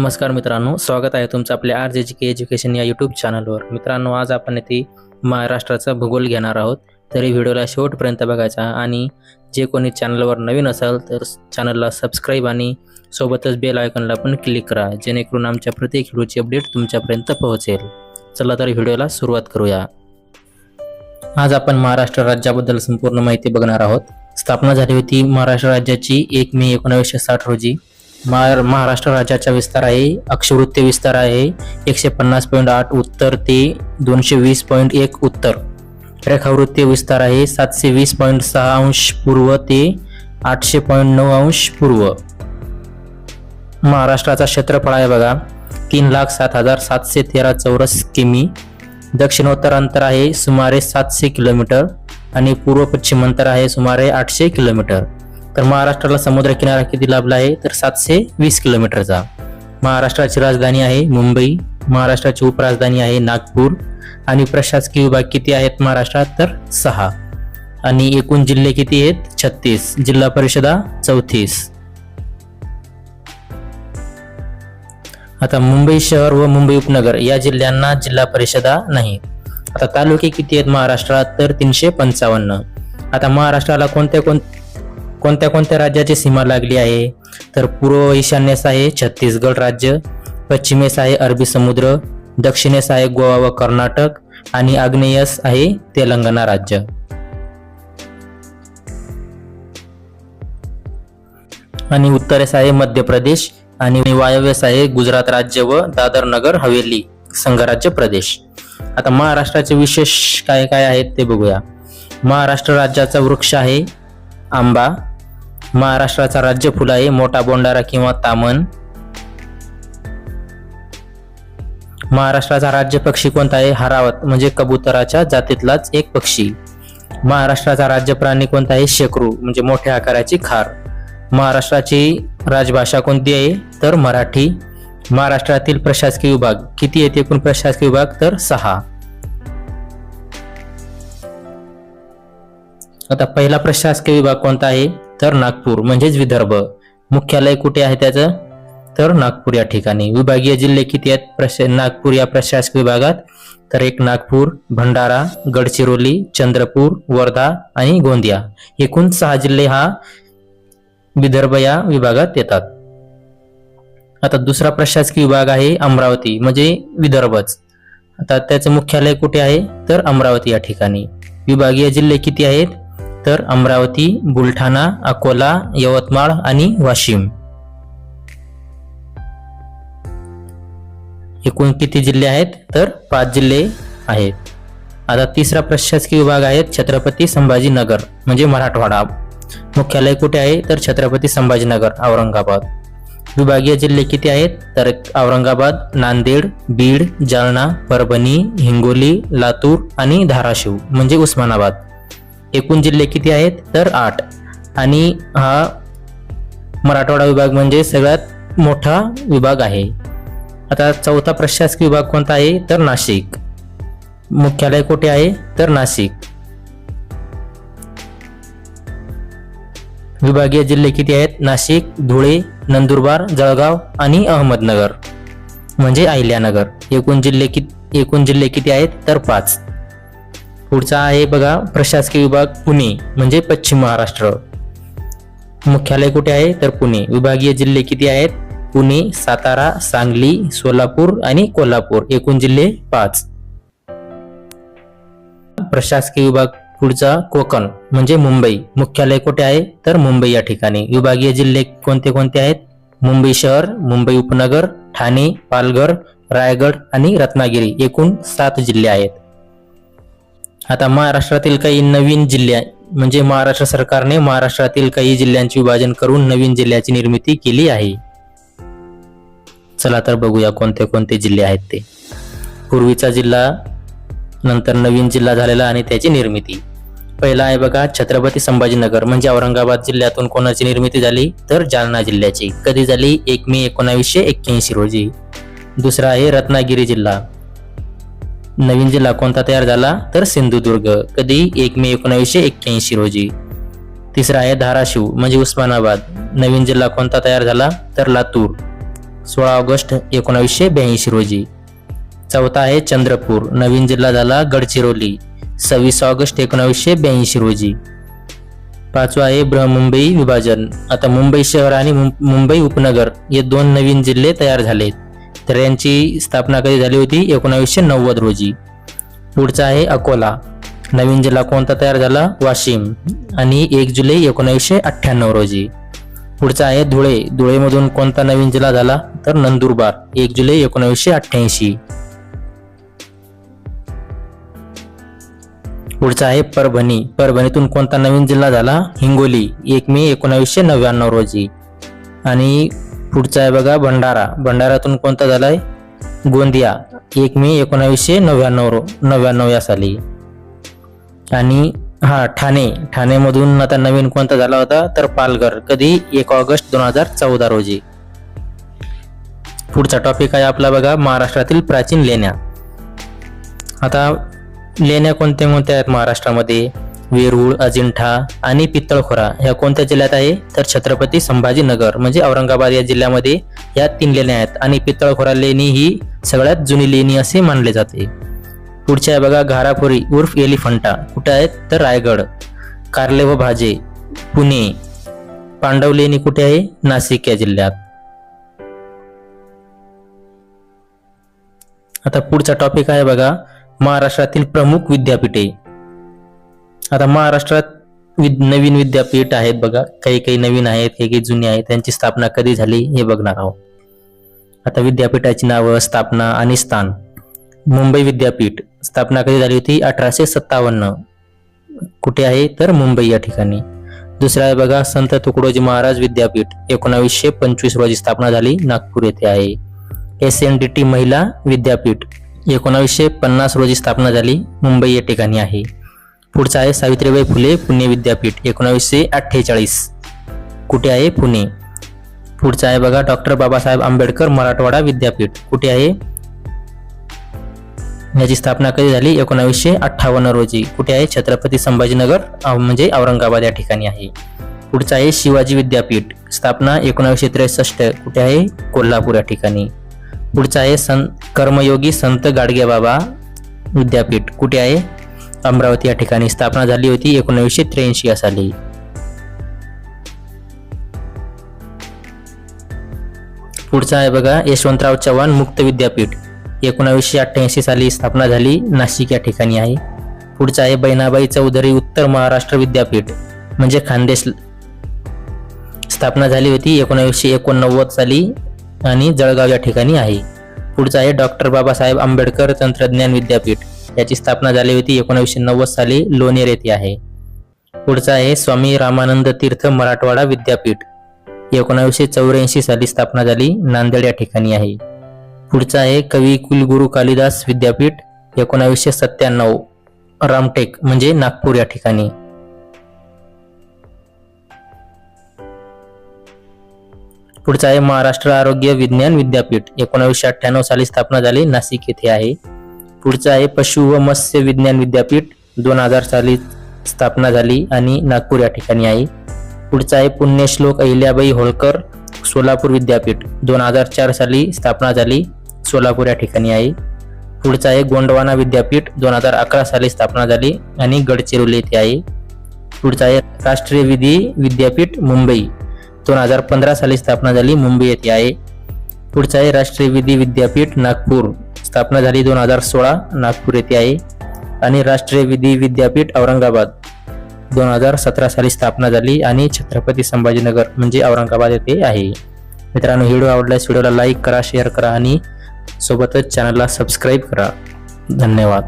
नमस्कार मित्रांनो स्वागत आहे तुमचं आपल्या आर जे जी के एज्युकेशन या यूट्यूब चॅनलवर मित्रांनो आज आपण येथे महाराष्ट्राचा भूगोल घेणार आहोत. तरी व्हिडिओला शेवटपर्यंत बघायचा आणि जे कोणी चॅनलवर नवीन असाल तर चॅनलला सबस्क्राईब आणि सोबतच बेल आयकॉनला पण क्लिक करा जेणेकरून आमच्या प्रत्येक व्हिडिओची अपडेट तुमच्यापर्यंत पोहोचेल. चला तर व्हिडिओला सुरुवात करूया. आज आपण महाराष्ट्र राज्याबद्दल संपूर्ण माहिती बघणार आहोत. स्थापना झाली होती महाराष्ट्र राज्याची एक मे एकोणावीसशे साठ रोजी. महाराष्ट्र राज्याचा विस्तार आहे अक्षवृत्तीय विस्तार आहे एकशे पन्नास पॉईंट आठ उत्तर ते दोनशे वीस पॉईंट एक उत्तर. रेखावृत्तीय विस्तार आहे सातशे वीस पॉईंट सहा अंश पूर्व ते आठशे पॉईंट नऊ अंश पूर्व. महाराष्ट्राचा क्षेत्रफळ आहे बघा तीन लाख सात हजार सातशे तेरा चौरस किमी. दक्षिणोत्तर अंतर आहे सुमारे सातशे किलोमीटर आणि पूर्व पश्चिम अंतर आहे सुमारे आठशे किलोमीटर. तर महाराष्ट्राला समुद्र किनारा किती लाभला आहे? तर सातशे वीस किलोमीटरचा. महाराष्ट्राची राजधानी आहे मुंबई महाराष्ट्राची उपराजधानी आहे नागपूर आणि प्रशासकीय विभाग किती आहेत महाराष्ट्रात? तर सहा. आणि एकूण जिल्हे किती आहेत? छत्तीस. जिल्हा परिषदा चौतीस. आता मुंबई शहर व मुंबई उपनगर या जिल्ह्यांना जिल्हा परिषदा नाहीत आता तालुके किती आहेत महाराष्ट्रात? तर तीनशे पंचावन्न. आता महाराष्ट्राला कोणत्या कोण कोणत्या कोणत्या राज्याची सीमा लागली आहे? तर पूर्व ईशान्येस आहे छत्तीसगड राज्य पश्चिमेस आहे अरबी समुद्र दक्षिणेस आहे गोवा व कर्नाटक आणि आग्नेयस आहे तेलंगणा राज्य. आणि उत्तरेस आहे मध्य प्रदेश आणि वायव्यस आहे गुजरात राज्य व दादर नगर हवेली संघराज्य प्रदेश. आता महाराष्ट्राचे विशेष काय काय आहेत ते बघूया. महाराष्ट्र राज्याचा वृक्ष आहे आंबा महाराष्ट्राचा राज्य फुल आहे मोठा बोंडारा किंवा तामन महाराष्ट्राचा राज्य पक्षी कोणता आहे? हरावत म्हणजे कबुतराच्या जातीतलाच एक पक्षी. महाराष्ट्राचा राज्य प्राणी कोणता आहे? शेकरू म्हणजे मोठ्या आकाराची खार. महाराष्ट्राची राजभाषा कोणती आहे? तर मराठी. महाराष्ट्रातील प्रशासकीय विभाग किती आहेत एकूण प्रशासकीय विभाग? तर सहा. आता पहिला प्रशासकीय विभाग कोणता आहे? तर नागपूर म्हणजेच विदर्भ. मुख्यालय कुठे आहे त्याचं? तर नागपूर या ठिकाणी. विभागीय जिल्हे किती आहेत? प्रश नागपूर या प्रशासकीय विभागात. तर एक नागपूर भंडारा गडचिरोली चंद्रपूर वर्धा आणि गोंदिया. एकूण सहा जिल्हे हा विदर्भ या विभागात येतात. आता दुसरा प्रशासकीय विभाग आहे अमरावती म्हणजे विदर्भच. आता त्याचं मुख्यालय कुठे आहे? तर अमरावती या ठिकाणी. विभागीय जिल्हे किती आहेत? तर अमरावती बुलढाणा अकोला यवतमाळ आणि वाशिम. एकूण किती जिल्हे आहेत? तर पाच जिल्हे आहेत. आता तिसरा प्रशासकीय विभाग आहे छत्रपती संभाजीनगर म्हणजे मराठवाडा. मुख्यालय कुठे आहे? तर छत्रपती संभाजीनगर औरंगाबाद. विभागीय जिल्हे किती आहेत? तर औरंगाबाद नांदेड बीड जालना परभणी हिंगोली लातूर आणि धाराशिव म्हणजे उस्मानाबाद. एकूण जिल्हे किती आहेत? तर आठ. आणि हा मराठवाडा विभाग म्हणजे सगळ्यात मोठा विभाग आहे. आता चौथा प्रशासकीय विभाग कोणता आहे? तर नाशिक. मुख्यालय कुठे आहे? तर नाशिक. विभागीय जिल्हे किती आहेत? नाशिक धुळे नंदुरबार जळगाव आणि अहमदनगर. म्हणजे अहिल्यानगर. एकूण जिल्हे किती एकूण जिल्हे किती आहेत? तर पाच. पुढचा आहे बघा प्रशासकीय विभाग पुणे म्हणजे पश्चिम महाराष्ट्र. मुख्यालय कुठे आहे? तर पुणे. विभागीय जिल्हे किती आहेत? पुणे सातारा सांगली सोलापूर आणि कोल्हापूर. एकूण जिल्हे पाच. प्रशासकीय विभाग पुढचा कोकण म्हणजे मुंबई. मुख्यालय कुठे आहे? तर मुंबई या ठिकाणी. विभागीय जिल्हे कोणते कोणते आहेत? मुंबई शहर मुंबई उपनगर ठाणे पालघर रायगड आणि रत्नागिरी. एकूण सात जिल्हे आहेत. आता महाराष्ट्रातील काही नवीन जिल्हे म्हणजे महाराष्ट्र सरकारने महाराष्ट्रातील काही जिल्ह्यांचे विभाजन करून नवीन जिल्ह्याची निर्मिती केली आहे. चला तर बघूया कोणते कोणते जिल्हे आहेत ते. पूर्वीचा जिल्हा नंतर नवीन जिल्हा झालेला आणि त्याची निर्मिती. पहिला आहे बघा छत्रपती संभाजीनगर म्हणजे औरंगाबाद जिल्ह्यातून कोणाची निर्मिती झाली? तर जालना जिल्ह्याची. कधी झाली? एक मे एकोणावीसशे एक्क्याऐंशी रोजी. दुसरा आहे रत्नागिरी जिल्हा. नवीन जिल्हा कोणता तयार झाला तर सिंधुदुर्ग कधी एक मे एकोणावीसशे एक्क्याऐंशी रोजी. तिसरा आहे धाराशिव म्हणजे उस्मानाबाद. नवीन जिल्हा कोणता तयार झाला तर लातूर. सोळा ऑगस्ट एकोणावीसशे ब्याऐंशी रोजी. चौथा आहे चंद्रपूर नवीन जिल्हा झाला गडचिरोली. सव्वीस ऑगस्ट एकोणावीसशे ब्याऐंशी रोजी. पाचवा आहे बृहमुंबई विभाजन. आता मुंबई शहर आणि मुं- मुंबई उपनगर हे दोन नवीन जिल्हे तयार झालेत. तर यांची स्थापना कधी झाली होती? एकोणावीसशे नव्वद रोजी. पुढचा आहे अकोला. नवीन जिल्हा कोणता तयार झाला? वाशिम. आणि एक जुलै एकोणावीसशे अठ्ठ्याण्णव रोजी. पुढचा आहे धुळे. धुळेमधून कोणता नवीन जिल्हा झाला? तर नंदुरबार. एक जुलै एकोणावीसशे अठ्ठ्याऐंशी. पुढचा आहे परभणी. परभणीतून कोणता नवीन जिल्हा झाला? हिंगोली. एक मे एकोणावीसशे नव्याण्णव रोजी. आणि पुढचा आहे बघा भंडारा. भंडारातून कोणता झालाय? गोंदिया. एक मे एकोणावीसशे नव्याण्णव रो नव्याण्णव या साली. आणि हा ठाणे. ठाणेमधून आता नवीन कोणता झाला होता? तर पालघर. कधी? एक ऑगस्ट दोन हजार चौदा रोजी. पुढचा टॉपिक आहे आपला बघा महाराष्ट्रातील प्राचीन लेण्या. आता लेण्या कोणत्या कोणत्या आहेत महाराष्ट्रामध्ये? वेरूळ अजिंठा आणि पित्तळखोरा ह्या कोणत्या जिल्ह्यात आहे? तर छत्रपती संभाजीनगर म्हणजे औरंगाबाद या जिल्ह्यामध्ये या तीन लेण्या आहेत आणि पित्तळखोरा लेणी ही सगळ्यात जुनी लेणी असे मानले जाते. पुढच्या आहे बघा घारापुरी उर्फ एलिफंटा. कुठे आहेत? तर रायगड कार्ले व भाजे पुणे. पांडव लेणी कुठे आहे? नाशिक या जिल्ह्यात. आता पुढचा टॉपिक आहे बघा महाराष्ट्रातील प्रमुख विद्यापीठे. आता महाराष्ट्रात विद नवीन विद्यापीठ आहेत बघा. काही काही नवीन आहेत काही काही जुनी आहेत. त्यांची स्थापना कधी झाली हे बघणार आहोत. आता विद्यापीठाची नावं स्थापना आणि स्थान. मुंबई विद्यापीठ. स्थापना कधी झाली होती? अठराशे सत्तावन्न. कुठे आहे? तर मुंबई या ठिकाणी. दुसरा आहे बघा संत तुकडोजी महाराज विद्यापीठ. एकोणावीसशे पंचवीस रोजी स्थापना झाली. नागपूर येथे आहे. एस एन डी टी महिला विद्यापीठ. एकोणावीसशे पन्नास रोजी स्थापना झाली. मुंबई या ठिकाणी आहे. पुढचा आहे सावित्रीबाई फुले पुणे विद्यापीठ एकोणावीसशे अठ्ठेचाळीस. कुठे आहे पुणे? पुढचा आहे बघा डॉक्टर बाबासाहेब आंबेडकर मराठवाडा विद्यापीठ. कुठे आहे? याची स्थापना कधी झाली? एकोणावीसशे अठ्ठावन्न रोजी. कुठे आहे? छत्रपती संभाजीनगर म्हणजे औरंगाबाद या ठिकाणी आहे. पुढचा आहे शिवाजी विद्यापीठ. स्थापना एकोणावीसशे त्रेसष्ट. कुठे आहे? कोल्हापूर या ठिकाणी. पुढचा आहे संत कर्मयोगी संत गाडगेबाबा विद्यापीठ. कुठे आहे? अमरावती या ठिकाणी स्थापना झाली होती एकोणीसशे त्र्याऐंशी या साली. पुढचा आहे बघा यशवंतराव चव्हाण मुक्त विद्यापीठ. एकोणावीसशे अठ्ठ्याऐंशी साली स्थापना झाली नाशिक या ठिकाणी आहे. पुढचा आहे बहिणाबाई चौधरी उत्तर महाराष्ट्र विद्यापीठ. म्हणजे खानदेश स्थापना झाली होती एकोणावीसशे एकोणनव्वद साली आणि जळगाव या ठिकाणी आहे. पुढचा आहे डॉक्टर बाबासाहेब आंबेडकर तंत्रज्ञान विद्यापीठ. याची स्थापना झाली होती एकोणावीसशे नव्वद साली लोणेर येथे आहे. पुढचा आहे स्वामी रामानंद तीर्थ मराठवाडा विद्यापीठ. एकोणावीसशे चौऱ्याऐंशी साली स्थापना झाली नांदेड या ठिकाणी आहे. पुढचा आहे कवी कुलगुरू कालिदास विद्यापीठ एकोणावीसशे सत्त्याण्णव रामटेक म्हणजे नागपूर या ठिकाणी. पुढचा आहे महाराष्ट्र आरोग्य विज्ञान विद्यापीठ एकोणावीसशे अठ्ठ्याण्णव साली स्थापना झाली नाशिक येथे आहे. पुढचा आहे पशु व मत्स्य विज्ञान विद्यापीठ. दोन हजार साली स्थापना झाली आणि नागपूर या ठिकाणी आहे. पुढचा आहे पुण्यश्लोक अहिल्याबाई होळकर सोलापूर विद्यापीठ. दोन हजार चार साली स्थापना झाली सोलापूर या ठिकाणी आहे. पुढचा आहे गोंडवाना विद्यापीठ. दोन हजार अकरा साली स्थापना झाली आणि गडचिरोली येथे आहे. पुढचा आहे राष्ट्रीय विधी विद्यापीठ मुंबई. दोन हजार पंधरा साली स्थापना झाली मुंबई येथे आहे. पुढचा आहे राष्ट्रीय विधी विद्यापीठ नागपूर. स्थापना झाली दोन हजार सोळा नागपूर येथे आहे आणि राष्ट्रीय विधी विद्यापीठ औरंगाबाद. दोन हजार सतरा साली स्थापना झाली आणि छत्रपती संभाजीनगर म्हणजे औरंगाबाद येथे आहे. मित्रांनो व्हिडिओ आवडल्यास व्हिडिओला लाईक करा शेअर करा आणि सोबतच चॅनलला सबस्क्राईब करा. धन्यवाद.